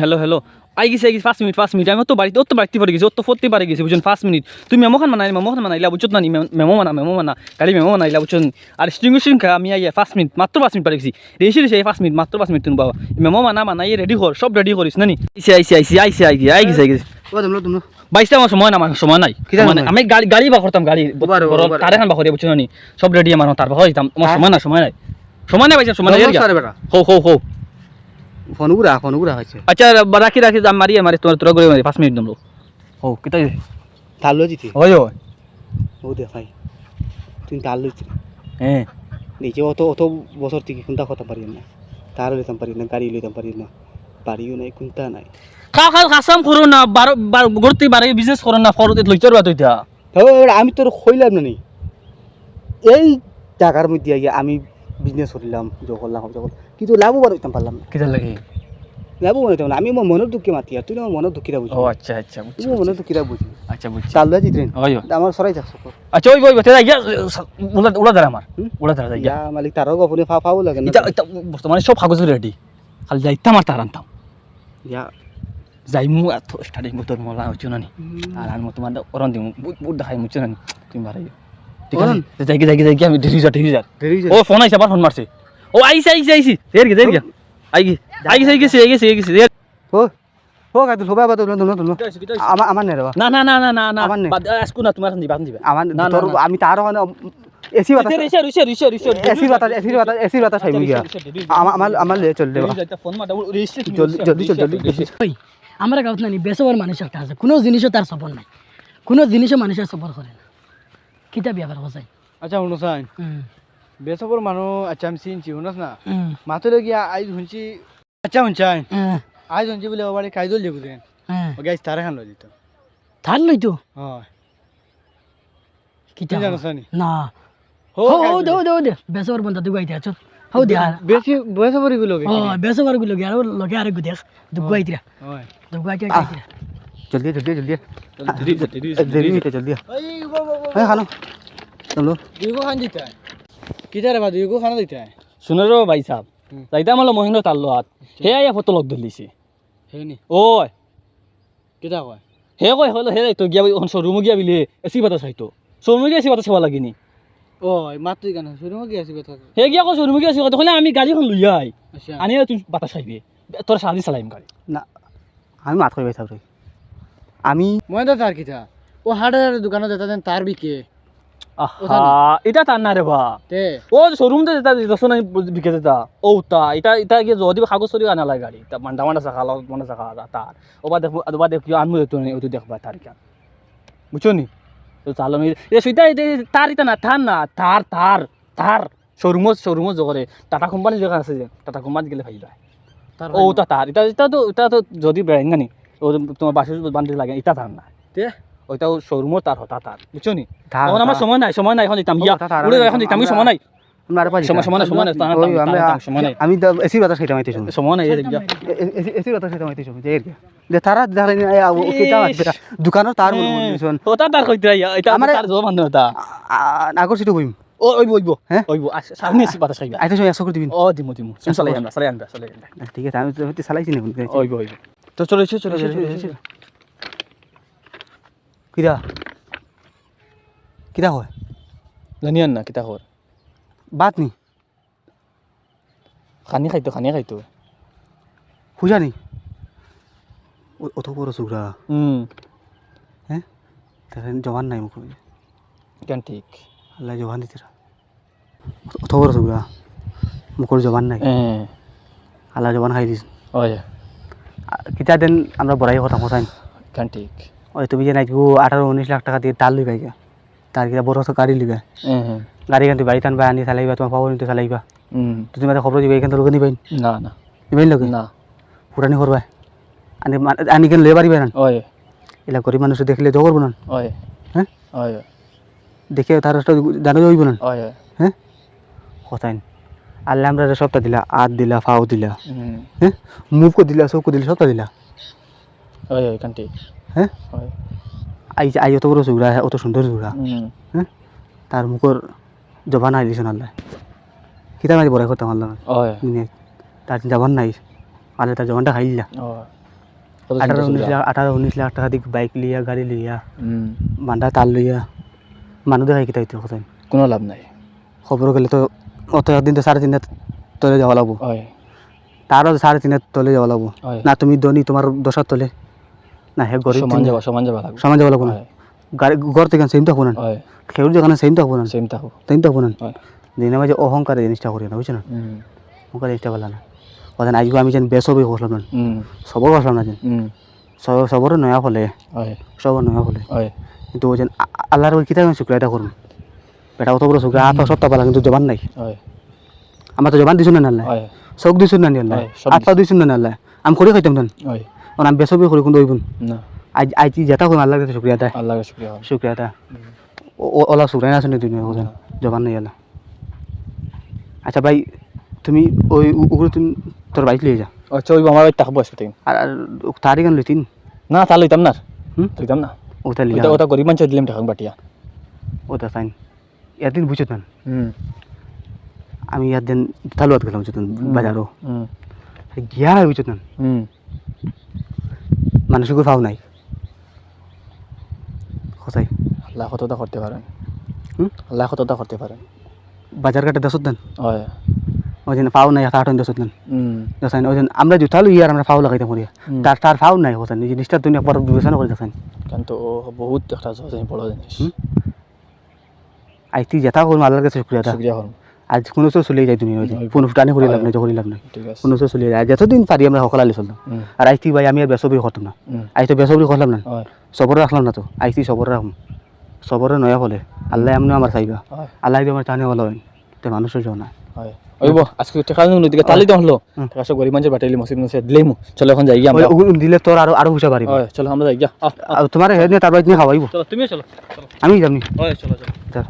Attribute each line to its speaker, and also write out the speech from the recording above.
Speaker 1: Hello hello আই গেছি আই গেছি পাঁচ মিনিট পাঁচ মিনিট। আমি তো বাড়িতে অত বাড়িতে পারে গেছি অত ফোরতে পারে গেছি বুঝছেন? পাঁচ মিনিট। তুমি মেমো খান মানাই মেমো খান মানাইলা বুঝছ না মেমো মানা মেমো মানা গাড়ি মেমো মানাইলা বুঝছেন আর স্ট্রিং স্ট্রিং খা আমি আইয়া পাঁচ মিনিট মাত্র পাঁচ মিনিট পারে গেছি। রেসি রেসি পাঁচ মিনিট মাত্র পাঁচ মিনিট তুমি বাবা মেমো মানা মানাই রেডি কর সব রেডি করিস না নি আইসি আইসি আইসি আইসি আই আই গেছি আই গেছি।
Speaker 2: তোমরা তোমরা।
Speaker 1: বাইশটা আমার সময় না আমার সময় নাই? আমি গাড়ি গাড়ি বা করতাম গাড়ি। তার এখন বা করি বুঝছ না নি সব রেডি আমার তার বা হইতাম আমার? সময় না সময় নাই। সময় নাই বাইসা সময় নাই
Speaker 2: নমস্কার বেটা।
Speaker 1: হো।
Speaker 2: ফোন গুড়া ফোন গুড়া হয়েছে।
Speaker 1: আচ্ছা রাখি রাখি দাম মারি মারি তোমার তোরা করে মারি পাঁচ মিনিট দমলো। ও কিতাই
Speaker 2: তাল লইছি
Speaker 1: হয় হয়
Speaker 2: ও দেখাই তুমি তাল লইছি।
Speaker 1: হ্যাঁ
Speaker 2: নিজে অত অত বছর থেকে কোনটা কথা পারি না। তার লইতাম পারি না গাড়ি লইতাম পারি না। বাড়িও নাই কোনটা নাই।
Speaker 1: খাও খাও কাসাম করো না বারো বারো গড়তে বারে বিজনেস করো না ফরতে লইতে পারবা তুই
Speaker 2: আমি তোর হইলাম না নি। এই টাকার মধ্যে আগে আমি বিজনেস করিলাম যখন করলাম যখন কিন্তু লাভবান হইতাম পারলাম না।
Speaker 1: কিতা লাগে?
Speaker 2: লাভবান হইতাম না। আমি আমার মনের দুঃখে মাতি আর তুই আমার মনের দুঃখীরা বুঝি।
Speaker 1: ও আচ্ছা আচ্ছা বুঝছি
Speaker 2: তুই মনের দুঃখীরা বুঝি।
Speaker 1: আচ্ছা বুঝছি।
Speaker 2: ট্রেন?
Speaker 1: হয় হয়
Speaker 2: আমার সরাই যাচ্ছ
Speaker 1: আচ্ছা ওই ওই তেরা ইয়া উড়া উড়া দাঁড়া আমার। দাঁড়া ইয়া।
Speaker 2: ইয়া মালিক তারও গপনে ফা ফাও লাগে না।
Speaker 1: এটা বর্তমানে সব কাগজ রেডি খালি যাইতাম আর তার আনতাম
Speaker 2: ইয়া।
Speaker 1: যাইমু এত স্টার্টিং করতে মজা হচ্ছে না আর আমি তোমার অরণ দিমু বহুত বহুত দেখাই মুচ্ছে না তুমি বাড়াই ঠিক আছে? আমি ঢেরি যা ঢেরি যা
Speaker 2: দেরি
Speaker 1: ও ফোন আইছে আবার ফোন মারছে। ও আইছে আইছে আইছে। এর গে গে আই গে আই গেছে গেছে গেছে গেছে
Speaker 2: ও ও কাইতুল হবে আবার তোমরা তোমরা তোমরা আমার আমার
Speaker 1: না না না না না না।
Speaker 2: আমার নেই।
Speaker 1: বাদ না তোমার দিবা দিবা।
Speaker 2: আমার
Speaker 1: না, না,
Speaker 2: তোর আমি তার ওখানে এসি বাতাস
Speaker 1: রিসে রিসে রিসে রিসে
Speaker 2: এসি বাতাস এসি বাতাস এসি বাতাস খাইবি গিয়া। আমার আমার আমার লিয়ে চল দেবা
Speaker 1: ফোন মাটা রিসে
Speaker 2: জলদি জলদি চল জলদি জলদি
Speaker 3: আমরা গাঁত নানি বেসবার মানুষ একটা আছে কোনো জিনিসও তার সফর নাই। কোনো জিনিসও মানুষের সফর করে না। কিতা ব্যাপার হসাই
Speaker 2: আচ্ছা শুনছাই বেসবর মানুষ আচ্ছা আমি চিনছি শুনছ না? মাথুরে গিয়া আইজ শুনছি। আচ্ছা শুনছাই আইজ শুনছি বলে ওবারে কাইদল যাব দেন ও গাইজ তার খান লই দিত।
Speaker 3: থার লইতো?
Speaker 2: হয়।
Speaker 3: কিতা
Speaker 2: তুই জানোস নি। হো
Speaker 3: হো দে দে দে। বেসবার বন্ধা দুগাইতে আছো হো দে
Speaker 2: বেশি বেসবরগুলো
Speaker 3: ও বেসবারগুলো গিয়ে আর লগে আর গুদেখ দুগাইতে
Speaker 2: হয়
Speaker 3: দুগাইতে
Speaker 2: জলদি জলদি জলদি
Speaker 1: রিসে
Speaker 2: দেরি হইতে জলদি হ্যাঁ খানো চলো
Speaker 4: দুইগো খান দিতে কিতা রে বা দুইগো খানা দিতে
Speaker 1: শুনে রো ভাই সাহেব যাইতাম হলো মহিন্দ্র তাল্লো হাত হে আইয়া ফটো লগ ধরলিছে
Speaker 4: হে নি
Speaker 1: ওই
Speaker 4: কিতা কয়
Speaker 1: হে কই হলো হে তো গিয়া শোরুমে গিয়া বিলে এসি বাতাস খাইতো শোরুমে গিয়া এসি বাতাস খাওয়া লাগিনি
Speaker 4: ও মাত্র কেন শুরু কি আছে কথা
Speaker 1: হে গিয়া কই শোরুমে গিয়া এসি তখন আমি গাড়িখন লই আই
Speaker 4: আচ্ছা
Speaker 1: আনি তুই বাতাস খাইবি তোর সাদি চালাইম গাড়ি
Speaker 2: না আমি মাত কই বাইসাব আমি
Speaker 4: তো তার কিতা ও হার্ডওয়্যার দোকানত যেটা দেন তার বিকে
Speaker 1: এটা তার না রে বা। ও শোরুম তো যেটা দশ না বিকে যেটা ও তা এটা এটা গিয়ে যদি কাগজ সরি আনা লাগে গাড়ি? তা মান্ডা মান্ডা চাকা লগ মান্ডা চাকা তার। ওবা দেখব ওবা দেখো আনমু তো নেই ওই দেখবা তার কেন বুঝছ নি? তো চালো এ সুইটা তার ইটা না তার না তার তার তার। শোরুমত শোরুমত জগরে টাটা কোম্পানি যেখানে আছে যে টাটা কোম্পানি গেলে ভাই যায় ও তা তার এটা এটা তো এটা তো যদি বেড়াই না নি? ও তোমার বাসে বান্ধি লাগে এটা তার না
Speaker 4: তে
Speaker 1: ওইটাও শোরুমত তার হতা তার বুঝছ নি এখন আমার সময় নাই সময় নাই এখন দিতাম ইয়া উড়ে এখন দিতাম সময় নাই
Speaker 2: আমি বাতাস খাইতাম
Speaker 1: সময়
Speaker 2: বাতাস খাইতাম যে যে তারা দেখালে
Speaker 1: ইয়া
Speaker 2: হ্যাঁ? ঠিক আছে আমি চালাইছি
Speaker 1: তো চলে এসে চলে
Speaker 2: কিরা? কিরা হয়?
Speaker 1: জানিয়ান না কিতা কর
Speaker 2: বাত নি।
Speaker 1: খানি খাইতো খানি খাইতো।
Speaker 2: খুঁজা নি? ও- অত বড় চুগরা
Speaker 1: হুম
Speaker 2: হ্যাঁ জবান নাই মুখ।
Speaker 1: কেন ঠিক?
Speaker 2: আল্লাহ জবান দিতে অত বড় চুগরা মুখর জবান নাই।
Speaker 1: হ্যাঁ।
Speaker 2: আল্লাহ জবান খাই দিস।
Speaker 1: ওই
Speaker 2: কিতা দেন আমরা বড়াই কথা কোথায়
Speaker 1: কেন ঠিক
Speaker 2: ওই তুমি যে নাইকু আঠারো উনিশ লাখ টাকা দিয়ে তার লিবাই গা তার কিনা বড় গাড়ি
Speaker 1: হুম
Speaker 2: গাড়ি খান তুই বাড়ি টানবা আনি চালাইবা তোমার পাবো নিতে চালাইবা। তো তুমি খবর দিবা এখান লোক নিবাই
Speaker 1: না না।
Speaker 2: নিবাই লোক
Speaker 1: না।
Speaker 2: ফুটানি করবা আনি আনি কেন লয়ে পারিবা না
Speaker 1: ওই
Speaker 2: এলা গরিব মানুষ দেখলে জো করব না
Speaker 1: ওই
Speaker 2: হ্যাঁ
Speaker 1: ওই
Speaker 2: দেখে তার জানো যাইব না
Speaker 1: ওই
Speaker 2: হ্যাঁ কথাই আল্লাহ আমরা সবটা দিলা আত দিলা ফাও দিলা। হ্যাঁ? মুখও দিলা চোখও দিলা সবটা দিলা।
Speaker 1: ওই ওই কেন ঠিক
Speaker 2: হ্যাঁ? আই আই অত বড় চুগরা অত সুন্দর
Speaker 1: হুম।
Speaker 2: হ্যাঁ? তার মুখর জবান নাই দিছেন আল্লাহ কিতা মারি বড়াই করতাম আল্লাহ তার জবান নাই। পালে তার জমানটা খাইলা আঠারো উনিশ লাখ আঠারো উনিশ লাখ টাকা দিক বাইক লিয়া গাড়ি লিয়া
Speaker 1: হুম,
Speaker 2: বান্ধা তার লইয়া মানুষ দেখাই কিতা কথা
Speaker 1: কোনো লাভ নাই।
Speaker 2: খবর গেলে তো অত তো সাড়ে তিন হাত তলে যাওয়া লাগবো। তারও সাড়ে তিন হাত তলে যাওয়া লাগবো। না তুমি ধনী তোমার দশার তলে। না হে গরিব
Speaker 1: সমান যাবা সমান যাবা লাগবে।
Speaker 2: সমান লাগবো না। গাড়ি ঘর থেকে সেম থাকব না। খেউর যেখানে সেম থাকব না।
Speaker 1: সেম থাকো
Speaker 2: সেম থাকব না। দিনে মাঝে অহংকার জিনিসটা করি না বুঝছ না? অহংকার জিনিসটা ভালো না। আজকে আমি যেন বেসবই করলাম না। সবর করলাম না যেন।
Speaker 1: হুম,
Speaker 2: সব সবরও নয়া ফলে। সবর নয়া ফলে। কিন্তু ওই যেন আল্লাহর কিতাব এটা করুন বেটা অত বড় শুক্রিয়া হাত সব পালা কিন্তু জবান নাই। আমার তো জবান দিছো না
Speaker 1: হয়।
Speaker 2: চোখ দিছো না পা না নাল্লাই আমি করে খাইতাম না কারণ আমি বেসবই করি কিন্তু ওইগুন
Speaker 1: না।
Speaker 2: আজ আজ যেটা করুন আল্লাহর কাছে শুক্রিয়া দেয়
Speaker 1: আল্লাহর শুক্রিয়া
Speaker 2: শুক্রিয়া দেয় ওলা শুক্রিয়া জবান নাই আল্লাহ আচ্ছা ভাই তুমি ওই ওগুলো তুমি তোর বাইক লিয়ে যা
Speaker 1: আচ্ছা ওই আমার বাড়ি থাকব থেকে
Speaker 2: আর আর তারি গান লইতিন
Speaker 1: না তা লইতাম না। লইতাম না।
Speaker 2: ওটা লিয়া
Speaker 1: ওটা গরিব মানুষ দিলাম টাকা বাটিয়া
Speaker 2: ওটা ফাইন একদিন বুঝছ না আমি একদিন তালুয়াত গেলাম বুঝছ বাজারও। গিয়া বুঝছ না
Speaker 1: হুম।
Speaker 2: মানুষকে ফাও নাই। সঁচাই
Speaker 1: আল্লাহ কতটা করতে পারেন? আল্লাহ কতটা করতে পারেন।
Speaker 2: বাজার কাটে দশত দেন। ওই দিন ফাও নাই আটন দশত দেন।
Speaker 1: হুম।
Speaker 2: দেখাইন ওই দিন আমরা জুতা লই আর আমরা ফাও লাগাইতে মরিয়া তার তার ফাও নাই হোসেন এই জিনিসটা তুমি একবার বিবেচনা করে দেখাইন
Speaker 1: কারণ তো ও বহুত একটা বড় জিনিস?
Speaker 2: আজ তুই যেটা করব আল্লাহর কাছে শুক্রিয়া দা
Speaker 1: শুক্রিয়া হন
Speaker 2: আজ কোনো সব চলে যায় তুমি। কোনো টানে করি লাভ। নাই জহরি লাভ নাই। কোনো সব চলে যায় যতদিন পারি আমরা সকলালি চলতাম
Speaker 1: হুম
Speaker 2: আর আজ তুই ভাই আমি আর বেসবরি করতাম না। আজ তো বেসবরি করলাম না। সবর রাখলাম না তো। আজ তুই সবরে রাখুন সবরে নয়া ফলে আল্লাহ এমনি আমার চাইবা। আল্লাহ আমার টানে ভালো হয় তো মানুষের জন্য
Speaker 1: হয়। ওইব আজকে টাকা নদীকে তালি তো হলো। টাকা সব গরিব মানুষের বাটাইলি মসজিদ মসজিদ দিলেই মু চলো এখন যাই আমরা।
Speaker 2: ওই- দিলে তোর আরও আরও বুঝা পারিব
Speaker 1: হয় চলো আমরা যাই গিয়া
Speaker 2: তোমার হেড নিয়ে তারপর নিয়ে খাওয়াইব
Speaker 1: চলো তুমিও চলো।
Speaker 2: আমি যাবনি
Speaker 1: চলো চলো।
Speaker 2: চল